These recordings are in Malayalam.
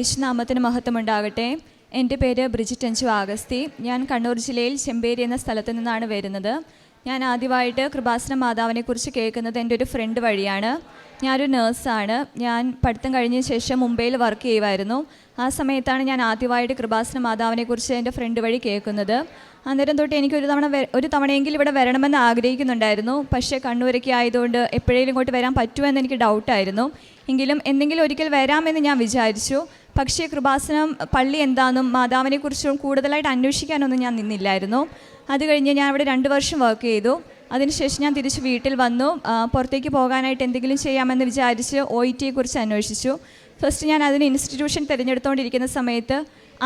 യേശുനാമത്തിന് മഹത്വമുണ്ടാകട്ടെ. എന്റെ പേര് ബ്രിജിറ്റ് അഞ്ചു ആഗസ്തി. ഞാൻ കണ്ണൂർ ജില്ലയിൽ ചെമ്പേരി എന്ന സ്ഥലത്തു നിന്നാണ് വരുന്നത്. ഞാൻ ആദ്യമായിട്ട് കൃപാസന മാതാവിനെക്കുറിച്ച് കേൾക്കുന്നത് എന്റെ ഒരു ഫ്രണ്ട് വഴിയാണ്. ഞാനൊരു നേഴ്സാണ് ഞാൻ പഠിത്തം കഴിഞ്ഞ ശേഷം മുംബൈയിൽ വർക്ക് ചെയ്യുമായിരുന്നു. ആ സമയത്താണ് ഞാൻ ആദ്യമായിട്ട് കൃപാസന മാതാവിനെക്കുറിച്ച് എന്റെ ഫ്രണ്ട് വഴി കേൾക്കുന്നത്. അന്നേരം തൊട്ട് എനിക്ക് ഒരു തവണ ഒരു തവണയെങ്കിലും ഇവിടെ വരണമെന്ന് ആഗ്രഹിക്കുന്നുണ്ടായിരുന്നു. പക്ഷേ കണ്ണൂരൊക്കെ ആയതുകൊണ്ട് എപ്പോഴേലും ഇങ്ങോട്ട് വരാൻ പറ്റുമെന്ന് എനിക്ക് ഡൗട്ടായിരുന്നു എങ്കിലും എന്തെങ്കിലും ഒരിക്കൽ വരാമെന്ന് ഞാൻ വിചാരിച്ചു. പക്ഷേ കൃപാസനം പള്ളി എന്താണെന്നും മാതാവിനെക്കുറിച്ചും കൂടുതലായിട്ട് അന്വേഷിക്കാനൊന്നും ഞാൻ നിന്നില്ലായിരുന്നു. അത് കഴിഞ്ഞ് ഞാൻ അവിടെ രണ്ട് വർഷം വർക്ക് ചെയ്തു. അതിനുശേഷം ഞാൻ തിരിച്ച് വീട്ടിൽ വന്നു. പുറത്തേക്ക് പോകാനായിട്ട് എന്തെങ്കിലും ചെയ്യാമെന്ന് വിചാരിച്ച് ഒ ഇ ടിയെക്കുറിച്ച് അന്വേഷിച്ചു. ഫസ്റ്റ് ഞാൻ അതിന് ഇൻസ്റ്റിറ്റ്യൂഷൻ തിരഞ്ഞെടുത്തുകൊണ്ടിരിക്കുന്ന സമയത്ത്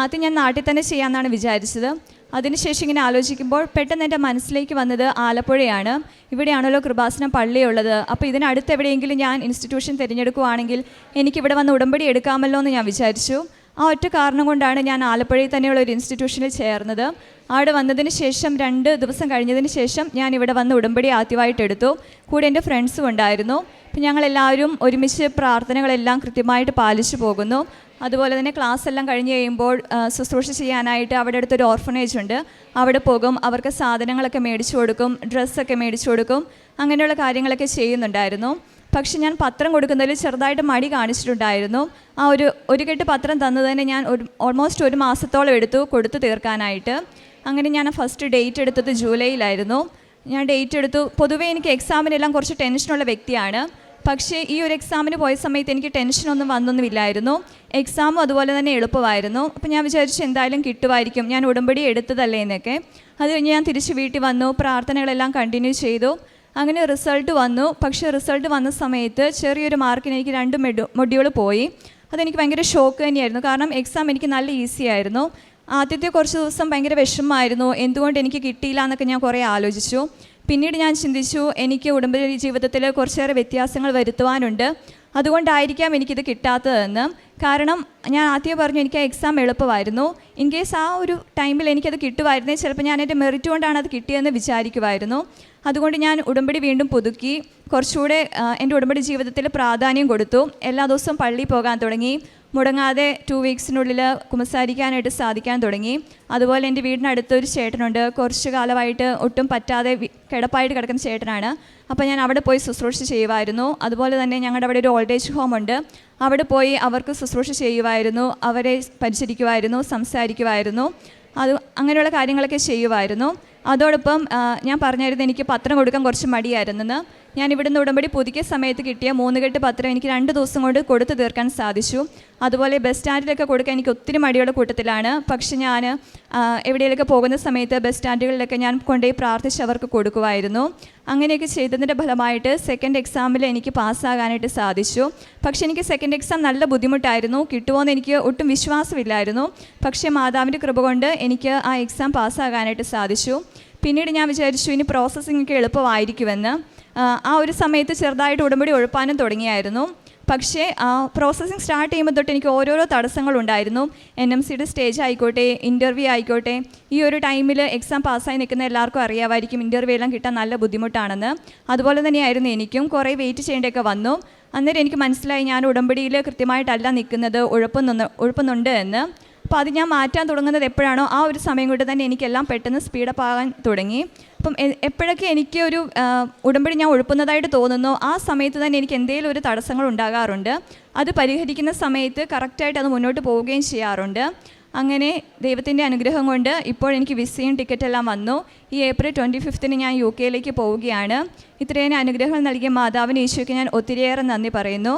ആദ്യം ഞാൻ നാട്ടിൽ തന്നെ ചെയ്യാമെന്നാണ് വിചാരിച്ചത്. അതിനുശേഷം ഇങ്ങനെ ആലോചിക്കുമ്പോൾ പെട്ടെന്ന് എന്റെ മനസ്സിലേക്ക് വന്നത് ആലപ്പുഴയാണ്. ഇവിടെയാണല്ലോ കൃപാസനം പള്ളിയുള്ളത്. അപ്പോൾ ഇതിനടുത്ത് എവിടെയെങ്കിലും ഞാൻ ഇൻസ്റ്റിറ്റ്യൂഷൻ തിരഞ്ഞെടുക്കുകയാണെങ്കിൽ എനിക്കിവിടെ വന്ന് ഉടമ്പടി എടുക്കാമല്ലോ എന്ന് ഞാൻ വിചാരിച്ചു. ആ ഒറ്റ കാരണം കൊണ്ടാണ് ഞാൻ ആലപ്പുഴയിൽ തന്നെയുള്ള ഒരു ഇൻസ്റ്റിറ്റ്യൂഷനിൽ ചേർന്നത്. അവിടെ വന്നതിന് ശേഷം രണ്ട് ദിവസം കഴിഞ്ഞതിന് ശേഷം ഞാൻ ഇവിടെ വന്ന് ഉടമ്പടി ആദ്യമായിട്ട് എടുത്തു. കൂടെ എന്റെ ഫ്രണ്ട്സും ഉണ്ടായിരുന്നു. അപ്പം ഞങ്ങളെല്ലാവരും ഒരുമിച്ച് പ്രാർത്ഥനകളെല്ലാം കൃത്യമായിട്ട് പാലിച്ചു പോകുന്നു. അതുപോലെ തന്നെ ക്ലാസ് എല്ലാം കഴിഞ്ഞ് കഴിയുമ്പോൾ ശുശ്രൂഷ ചെയ്യാനായിട്ട് അവിടെ അടുത്തൊരു ഓർഫനേജ് ഉണ്ട്. അവിടെ പോകും. അവർക്ക് സാധനങ്ങളൊക്കെ മേടിച്ചു കൊടുക്കും. ഡ്രസ്സൊക്കെ മേടിച്ചു കൊടുക്കും. അങ്ങനെയുള്ള കാര്യങ്ങളൊക്കെ ചെയ്യുന്നുണ്ടായിരുന്നു. പക്ഷെ ഞാൻ പത്രം കൊടുക്കുന്നതിൽ ചെറുതായിട്ട് മടി കാണിച്ചിട്ടുണ്ടായിരുന്നു. ആ ഒരു ഒരു കെട്ട് പത്രം തന്നതിന് ഞാൻ ഒരു ഓൾമോസ്റ്റ് ഒരു മാസത്തോളം എടുത്തു കൊടുത്തു തീർക്കാനായിട്ട്. അങ്ങനെ ഞാൻ ഫസ്റ്റ് ഡേറ്റ് എടുത്തത് ജൂലൈയിലായിരുന്നു. ഞാൻ ഡേറ്റ് എടുത്തു. പൊതുവേ എനിക്ക് എക്സാമിനെല്ലാം കുറച്ച് ടെൻഷനുള്ള വ്യക്തിയാണ്. പക്ഷേ ഈ ഒരു എക്സാമിന് പോയ സമയത്ത് എനിക്ക് ടെൻഷനൊന്നും വന്നൊന്നുമില്ലായിരുന്നു. എക്സാമും അതുപോലെ തന്നെ എളുപ്പമായിരുന്നു. അപ്പോൾ ഞാൻ വിചാരിച്ചു എന്തായാലും കിട്ടുമായിരിക്കും. ഞാൻ ഉടമ്പടി എടുത്തതല്ലേ എന്നൊക്കെ. അത് കഴിഞ്ഞ് ഞാൻ തിരിച്ച് വീട്ടിൽ വന്നു. പ്രാർത്ഥനകളെല്ലാം കണ്ടിന്യൂ ചെയ്തു. അങ്ങനെ റിസൾട്ട് വന്നു. പക്ഷേ റിസൾട്ട് വന്ന സമയത്ത് ചെറിയൊരു മാർക്കിന് എനിക്ക് രണ്ട് മെഡു മൊഡ്യൂൾ പോയി. അതെനിക്ക് ഭയങ്കര ഷോക്ക് തന്നെയായിരുന്നു. കാരണം എക്സാം എനിക്ക് നല്ല ഈസി ആയിരുന്നു. ആദ്യത്തെ കുറച്ച് ദിവസം ഭയങ്കര വിഷമമായിരുന്നു. എന്തുകൊണ്ട് എനിക്ക് കിട്ടിയില്ല എന്നൊക്കെ ഞാൻ കുറേ ആലോചിച്ചു. പിന്നീട് ഞാൻ ചിന്തിച്ചു എനിക്ക് കുടുംബ ജീവിതത്തിൽ കുറച്ചേറെ വ്യത്യാസങ്ങൾ വരുത്തുവാനുണ്ട്. അതുകൊണ്ടായിരിക്കാം എനിക്കിത് കിട്ടാത്തതെന്ന്. കാരണം ഞാൻ ആദ്യം പറഞ്ഞു എനിക്ക് ആ എക്സാം എളുപ്പമായിരുന്നു. ഇൻ കേസ് ആ ഒരു ടൈമിൽ എനിക്കത് കിട്ടുമായിരുന്നേ ചിലപ്പോൾ ഞാൻ എന്റെ മെറിറ്റ് കൊണ്ടാണ് അത് കിട്ടിയതെന്ന് വിചാരിക്കുമായിരുന്നു. അതുകൊണ്ട് ഞാൻ ഉടമ്പടി വീണ്ടും പുതുക്കി. കുറച്ചുകൂടെ എന്റെ ഉടമ്പടി ജീവിതത്തിൽ പ്രാധാന്യം കൊടുത്തു. എല്ലാ ദിവസവും പള്ളിയിൽ പോകാൻ തുടങ്ങി. മുടങ്ങാതെ ടു വീക്സിനുള്ളിൽ കുമ്പസാരിക്കാനായിട്ട് സാധിക്കാൻ തുടങ്ങി. അതുപോലെ എന്റെ വീടിനടുത്തൊരു ചേട്ടനുണ്ട്. കുറച്ച് കാലമായിട്ട് ഒട്ടും പറ്റാതെ കിടപ്പായിട്ട് കിടക്കുന്ന ചേട്ടനാണ്. അപ്പോൾ ഞാൻ അവിടെ പോയി ശുശ്രൂഷ ചെയ്യുമായിരുന്നു അതുപോലെ തന്നെ ഞങ്ങളുടെ അവിടെ ഒരു ഓൾഡ് ഏജ് ഹോമുണ്ട് അവിടെ പോയി അവർക്ക് ശുശ്രൂഷ ചെയ്യുമായിരുന്നു അവരെ പരിചരിക്കുമായിരുന്നു സംസാരിക്കുമായിരുന്നു അത് അങ്ങനെയുള്ള കാര്യങ്ങളൊക്കെ ചെയ്യുമായിരുന്നു അതോടൊപ്പം ഞാൻ പറഞ്ഞായിരുന്നു എനിക്ക് പത്രം കൊടുക്കാൻ കുറച്ച് മടിയായിരുന്നെന്ന്. ഞാൻ ഇവിടുന്ന് ഉടമ്പടി പുതുക്കിയ സമയത്ത് കിട്ടിയ മൂന്ന് കെട്ട് പത്രം എനിക്ക് രണ്ട് ദിവസം കൊണ്ട് കൊടുത്തു തീർക്കാൻ സാധിച്ചു. അതുപോലെ ബസ് സ്റ്റാൻഡിലൊക്കെ കൊടുക്കാൻ എനിക്ക് ഒത്തിരി മടിയുള്ള കൂട്ടത്തിലാണ്. പക്ഷെ ഞാൻ എവിടെയെങ്കിലൊക്കെ പോകുന്ന സമയത്ത് ബസ് സ്റ്റാൻഡുകളിലൊക്കെ ഞാൻ കൊണ്ടുപോയി പ്രാർത്ഥിച്ച് അവർക്ക് കൊടുക്കുമായിരുന്നു. അങ്ങനെയൊക്കെ ചെയ്തതിന്റെ ഫലമായിട്ട് സെക്കൻഡ് എക്സാമിൽ എനിക്ക് പാസ്സാകാനായിട്ട് സാധിച്ചു. പക്ഷേ എനിക്ക് സെക്കൻഡ് എക്സാം നല്ല ബുദ്ധിമുട്ടായിരുന്നു. കിട്ടുമോ എന്ന് എനിക്ക് ഒട്ടും വിശ്വാസമില്ലായിരുന്നു. പക്ഷേ മാതാവിന്റെ കൃപ കൊണ്ട് എനിക്ക് ആ എക്സാം പാസ്സാകാനായിട്ട് സാധിച്ചു. പിന്നീട് ഞാൻ വിചാരിച്ചു ഇനി പ്രോസസ്സിംഗ് ഒക്കെ എളുപ്പമായിരിക്കുമെന്ന്. ആ, ഒരു സമയത്ത് ചെറുതായിട്ട് ഉടമ്പടി ഒഴുപ്പാനും തുടങ്ങിയായിരുന്നു. പക്ഷേ പ്രോസസ്സിങ് സ്റ്റാർട്ട് ചെയ്യുമ്പോൾ തൊട്ട് എനിക്ക് ഓരോരോ തടസ്സങ്ങളുണ്ടായിരുന്നു എൻ എം സിയുടെ സ്റ്റേജ് ആയിക്കോട്ടെ ഇന്റർവ്യൂ ആയിക്കോട്ടെ ഈ ഒരു ടൈമിൽ എക്സാം പാസ്സായി നിൽക്കുന്ന എല്ലാവർക്കും അറിയാമായിരിക്കും ഇന്റർവ്യൂ എല്ലാം കിട്ടാൻ നല്ല ബുദ്ധിമുട്ടാണെന്ന്. അതുപോലെ തന്നെയായിരുന്നു എനിക്കും. കുറേ വെയിറ്റ് ചെയ്യേണ്ടതൊക്കെ വന്നു. അന്നേരം എനിക്ക് മനസ്സിലായി ഞാൻ ഉടമ്പടിയിൽ കൃത്യമായിട്ടല്ല നിൽക്കുന്നത് ഉഴപ്പുന്നു ഉഴപ്പുന്നുണ്ട് എന്ന്. അപ്പോൾ അത് ഞാൻ മാറ്റാൻ തുടങ്ങുന്നത് എപ്പോഴാണോ ആ ഒരു സമയം കൊണ്ട് തന്നെ എനിക്കെല്ലാം പെട്ടെന്ന് സ്പീഡപ്പ് ആകാൻ തുടങ്ങി. അപ്പം എപ്പോഴൊക്കെ എനിക്ക് ഒരു ഉടമ്പടി ഞാൻ ഒഴുപ്പുന്നതായിട്ട് തോന്നുന്നു ആ സമയത്ത് തന്നെ എനിക്ക് എന്തെങ്കിലും ഒരു തടസ്സങ്ങൾ ഉണ്ടാകാറുണ്ട്. അത് പരിഹരിക്കുന്ന സമയത്ത് കറക്റ്റായിട്ട് അത് മുന്നോട്ട് പോവുകയും ചെയ്യാറുണ്ട്. അങ്ങനെ ദൈവത്തിന്റെ അനുഗ്രഹം കൊണ്ട് ഇപ്പോൾ എനിക്ക് വിസയും ടിക്കറ്റെല്ലാം വന്നു. ഈ ഏപ്രിൽ ട്വന്റി ഫിഫ്തിന് ഞാൻ യു കെയിലേക്ക് പോവുകയാണ്. ഇത്രയും അനുഗ്രഹം നൽകിയ മാതാവിന് ഈശോയ്ക്ക് ഞാൻ ഒത്തിരിയേറെ നന്ദി പറയുന്നു.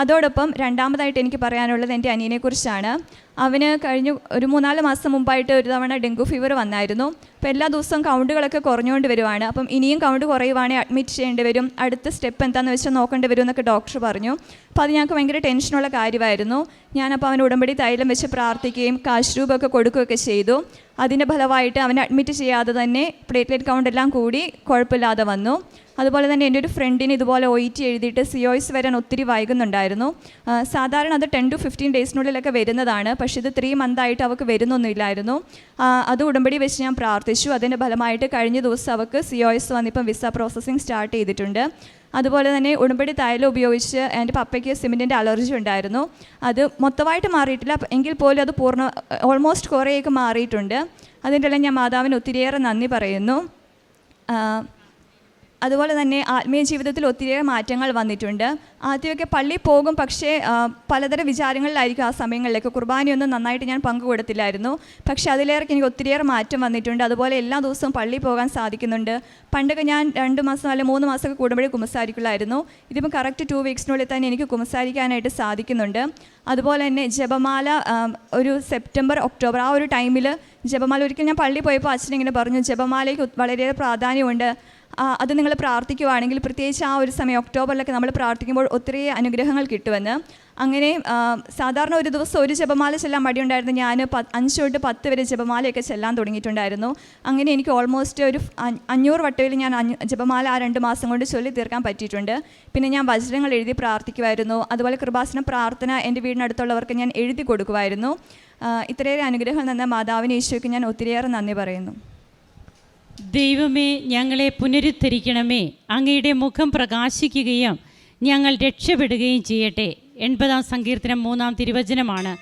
അതോടൊപ്പം രണ്ടാമതായിട്ട് എനിക്ക് പറയാനുള്ളത് എന്റെ അനിയനെക്കുറിച്ചാണ് അവന് കഴിഞ്ഞ ഒരു മൂന്നാൽ മാസം മുമ്പായിട്ട് ഒരു തവണ ഡെങ്കു ഫീവർ വന്നായിരുന്നു. അപ്പോൾ എല്ലാ ദിവസവും കൗണ്ടുകളൊക്കെ കുറഞ്ഞുകൊണ്ട് വരുവാണ്. അപ്പം ഇനിയും കൗണ്ട് കുറയുവാണെങ്കിൽ അഡ്മിറ്റ് ചെയ്യേണ്ടി വരും. അടുത്ത സ്റ്റെപ്പ് എന്താണെന്ന് വെച്ചാൽ നോക്കേണ്ടി വരും എന്നൊക്കെ ഡോക്ടർ പറഞ്ഞു. അപ്പോൾ അത് ഞങ്ങൾക്ക് ഭയങ്കര ടെൻഷനുള്ള കാര്യമായിരുന്നു. ഞാനപ്പോൾ അവൻ ഉടമ്പടി തൈലം വെച്ച് പ്രാർത്ഥിക്കുകയും കാശ് രൂപമൊക്കെ കൊടുക്കുകയൊക്കെ ചെയ്തു. അതിന്റെ ഫലമായിട്ട് അവനെ അഡ്മിറ്റ് ചെയ്യാതെ തന്നെ പ്ലേറ്റ്ലെറ്റ് കൗണ്ട് എല്ലാം കൂടി കുഴപ്പമില്ലാതെ വന്നു. അതുപോലെ തന്നെ എന്റെ ഒരു ഫ്രണ്ടിന് ഇതുപോലെ ഒ ടി എഴുതിയിട്ട് സി ഒയ്സ് വരാൻ ഒത്തിരി വൈകുന്നുണ്ടായിരുന്നു. സാധാരണ അത് ടെൻ ടു ഫിഫ്റ്റീൻ ഡേയ്സിനുള്ളിലൊക്കെ വരുന്നതാണ്. പക്ഷേ ഇത് ത്രീ മന്തായിട്ട് അവൾക്ക് വരുന്നൊന്നുമില്ലായിരുന്നു. അത് ഉടമ്പടി വെച്ച് ഞാൻ പ്രാർത്ഥിച്ചു. അതിന്റെ ഫലമായിട്ട് കഴിഞ്ഞ ദിവസം അവൾക്ക് സി ഒ വന്നിപ്പം വിസ പ്രോസസ്സിങ് സ്റ്റാർട്ട് ചെയ്തിട്ടുണ്ട്. അതുപോലെ തന്നെ ഉടമ്പടി തൈലം ഉപയോഗിച്ച് എന്റെ പപ്പയ്ക്ക് സിമെന്റിന്റെ അലർജി ഉണ്ടായിരുന്നു. അത് മൊത്തമായിട്ട് മാറിയിട്ടില്ല. എങ്കിൽ പോലും അത് പൂർണ ഓൾമോസ്റ്റ് കുറേയൊക്കെ മാറിയിട്ടുണ്ട്. അതിന്റെ എല്ലാം ഞാൻ മാതാവിന് ഒത്തിരിയേറെ നന്ദി പറയുന്നു. അതുപോലെ തന്നെ ആത്മീയ ജീവിതത്തിൽ ഒത്തിരിയേറെ മാറ്റങ്ങൾ വന്നിട്ടുണ്ട്. ആദ്യമൊക്കെ പള്ളി പോകും പക്ഷേ പലതരം വിചാരങ്ങളിലായിരിക്കും ആ സമയങ്ങളിലേക്ക്. കുർബാനയൊന്നും നന്നായിട്ട് ഞാൻ പങ്കുകൊടുത്തില്ലായിരുന്നു പക്ഷേ അതിലേറെ എനിക്ക് ഒത്തിരിയേറെ മാറ്റം വന്നിട്ടുണ്ട്. അതുപോലെ എല്ലാ ദിവസവും പള്ളി പോകാൻ സാധിക്കുന്നുണ്ട്. പണ്ടൊക്കെ ഞാൻ രണ്ട് മാസം അല്ലെങ്കിൽ മൂന്ന് മാസമൊക്കെ കൂടുമ്പോഴേ കുമ്പസാരിക്കുള്ളായിരുന്നു. ഇതിപ്പോൾ കറക്റ്റ് ടു വീക്സിനുള്ളിൽ തന്നെ എനിക്ക് കുമ്പസാരിക്കാനായിട്ട് സാധിക്കുന്നുണ്ട്. അതുപോലെ തന്നെ ജപമാല ഒരു സെപ്റ്റംബർ ഒക്ടോബർ ആ ഒരു ടൈമിൽ ജപമാല ഒരിക്കൽ ഞാൻ പള്ളി പോയപ്പോൾ അച്ഛനിങ്ങനെ പറഞ്ഞു ജപമാലയ്ക്ക് വളരെയേറെ പ്രാധാന്യമുണ്ട്. അത് നിങ്ങൾ പ്രാർത്ഥിക്കുവാണെങ്കിൽ പ്രത്യേകിച്ച് ആ ഒരു സമയം ഒക്ടോബറിലൊക്കെ നമ്മൾ പ്രാർത്ഥിക്കുമ്പോൾ ഒത്തിരി അനുഗ്രഹങ്ങൾ കിട്ടുമെന്ന്. അങ്ങനെ സാധാരണ ഒരു ദിവസം ഒരു ജപമാല ചെല്ലാൻ മടിയുണ്ടായിരുന്നു. ഞാൻ പ അഞ്ച് തൊട്ട് പത്ത് വരെ ജപമാലയൊക്കെ ചെല്ലാൻ തുടങ്ങിയിട്ടുണ്ടായിരുന്നു. അങ്ങനെ എനിക്ക് ഓൾമോസ്റ്റ് ഒരു അഞ്ഞൂറ് വട്ടയിൽ ഞാൻ ജപമാല ആ രണ്ട് മാസം കൊണ്ട് ചൊല്ലി തീർക്കാൻ പറ്റിയിട്ടുണ്ട്. പിന്നെ ഞാൻ വചനങ്ങൾ എഴുതി പ്രാർത്ഥിക്കുമായിരുന്നു അതുപോലെ കൃപാസന പ്രാർത്ഥന എന്റെ വീടിനടുത്തുള്ളവർക്ക് ഞാൻ എഴുതി കൊടുക്കുമായിരുന്നു ഇത്രയേറെ അനുഗ്രഹങ്ങൾ തന്ന മാതാവിന് ഈശോയ്ക്ക് ഞാൻ ഒത്തിരിയേറെ നന്ദി പറയുന്നു. ദൈവമേ ഞങ്ങളെ പുനരുദ്ധരിക്കണമേ. അങ്ങയുടെ മുഖം പ്രകാശിക്കുകയും ഞങ്ങൾ രക്ഷപ്പെടുകയും ചെയ്യട്ടെ. എൺപതാം സങ്കീർത്തനം മൂന്നാം തിരുവചനമാണ്.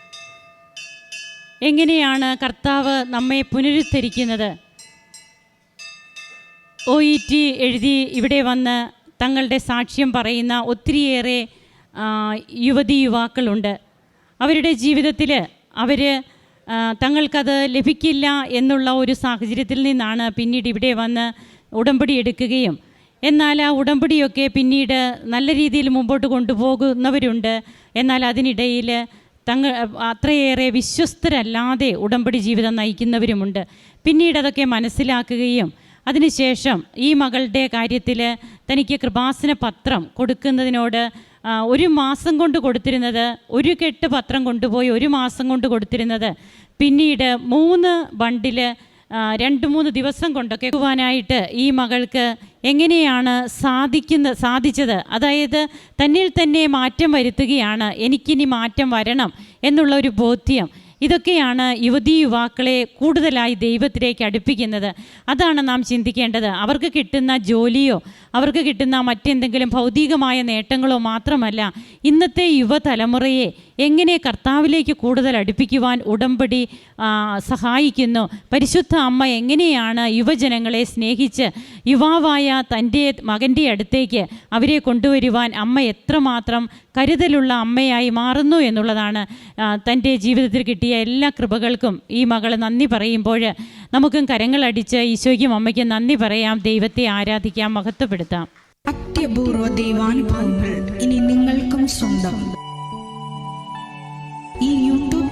എങ്ങനെയാണ് കർത്താവ് നമ്മെ പുനരുദ്ധരിക്കുന്നത്? ഒ ഇ ടി എഴുതി ഇവിടെ വന്ന് തങ്ങളുടെ സാക്ഷ്യം പറയുന്ന ഒത്തിരിയേറെ യുവതി യുവാക്കളുണ്ട്. അവരുടെ ജീവിതത്തിൽ അവർ തങ്ങൾക്കത് ലഭിക്കില്ല എന്നുള്ള ഒരു സാഹചര്യത്തിൽ നിന്നാണ് പിന്നീട് ഇവിടെ വന്ന് ഉടമ്പടി എടുക്കുകയും. എന്നാൽ ആ ഉടമ്പടിയൊക്കെ പിന്നീട് നല്ല രീതിയിൽ മുമ്പോട്ട് കൊണ്ടുപോകുന്നവരുണ്ട്. എന്നാൽ അതിനിടയിൽ തങ്ങൾ അത്രയേറെ വിശ്വസ്തരല്ലാതെ ഉടമ്പടി ജീവിതം നയിക്കുന്നവരുമുണ്ട്. പിന്നീട് അതൊക്കെ മനസ്സിലാക്കുകയും അതിനുശേഷം ഈ മകളുടെ കാര്യത്തിൽ തനിക്ക് കൃപാസന പത്രം കൊടുക്കുന്നതിനോട് ഒരു മാസം കൊണ്ട് കൊടുത്തിരുന്നത് ഒരു കെട്ട് പത്രം കൊണ്ടുപോയി ഒരു മാസം കൊണ്ട് കൊടുത്തിരുന്നത്. പിന്നീട് മൂന്ന് ബണ്ടിൽ രണ്ട് മൂന്ന് ദിവസം കൊണ്ടൊക്കെ പോകാനായിട്ട് ഈ മകൾക്ക് എങ്ങനെയാണ് സാധിക്കുന്ന സാധിച്ചത്? അതായത് തന്നിൽ തന്നെ മാറ്റം വരുത്തുകയാണ് എനിക്കിനി മാറ്റം വരണം എന്നുള്ള ഒരു ബോധ്യം. ഇതൊക്കെയാണ് യുവതി യുവാക്കളെ കൂടുതലായി ദൈവത്തിലേക്ക് അടുപ്പിക്കുന്നത്. അതാണ് നാം ചിന്തിക്കേണ്ടത്. അവർക്ക് കിട്ടുന്ന ജോലിയോ അവർക്ക് കിട്ടുന്ന മറ്റെന്തെങ്കിലും ഭൗതികമായ നേട്ടങ്ങളോ മാത്രമല്ല ഇന്നത്തെ യുവതലമുറയെ എങ്ങനെ കർത്താവിലേക്ക് കൂടുതൽ അടുപ്പിക്കുവാൻ ഉടമ്പടി സഹായിക്കുന്നു. പരിശുദ്ധ അമ്മ എങ്ങനെയാണ് യുവജനങ്ങളെ സ്നേഹിച്ച് യുവാവായ തന്റെ മകന്റെ അടുത്തേക്ക് അവരെ കൊണ്ടുവരുവാൻ അമ്മ എത്രമാത്രം കരുതലുള്ള അമ്മയായി മാറുന്നു എന്നുള്ളതാണ് തന്റെ ജീവിതത്തിൽ കിട്ടിയ എല്ലാ കൃപകൾക്കും ഈ മകൾ നന്ദി പറയുമ്പോൾ നമുക്കും കരങ്ങളടിച്ച് ഈശോയ്ക്കും അമ്മയ്ക്കും നന്ദി പറയാം. ദൈവത്തെ ആരാധിക്കാം മഹത്വപ്പെടുത്താം. അത്യപൂർവ ദൈവാനുഭവങ്ങൾ ഇനി നിങ്ങൾക്കും സ്വന്തം.